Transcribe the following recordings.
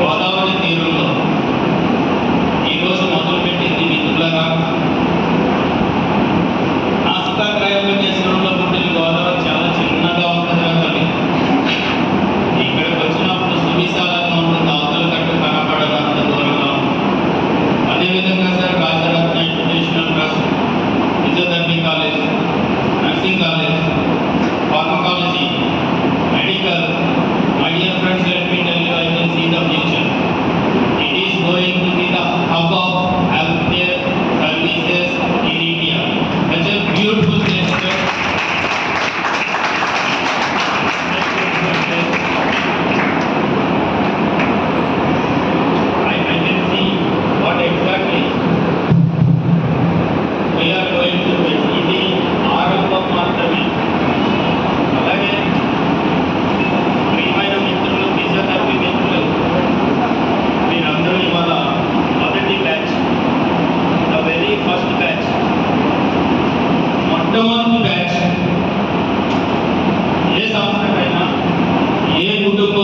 Agora, olha,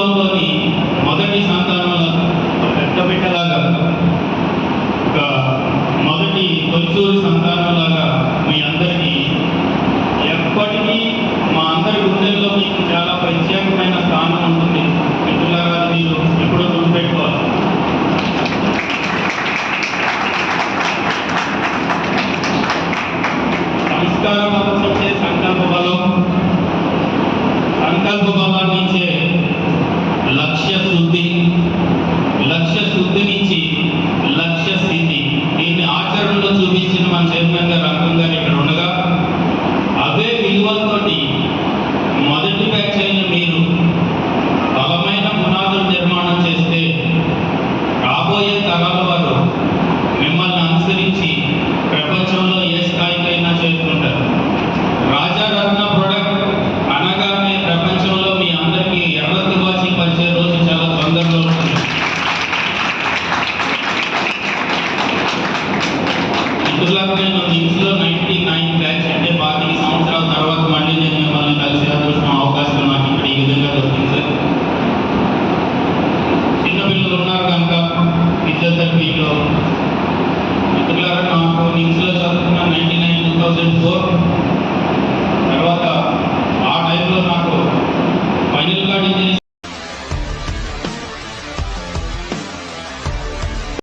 కుటుంబంలోని మొదటి సంతానం పెట్టబిడ్డలాగా ఒక మొదటి తొలిచూరు సంతానంలాగా మీ అందరికీ ఎప్పటికీ మా అందరి గుండెల్లో మీకు చాలా ప్రత్యేక కాకపోయినా మన ఇంట్లో నైన్టీ నైన్ బ్యాచ్ అంటే పాతిక సంవత్సరాల తర్వాత మళ్ళీ చదువుకున్న ninety nine two thousand four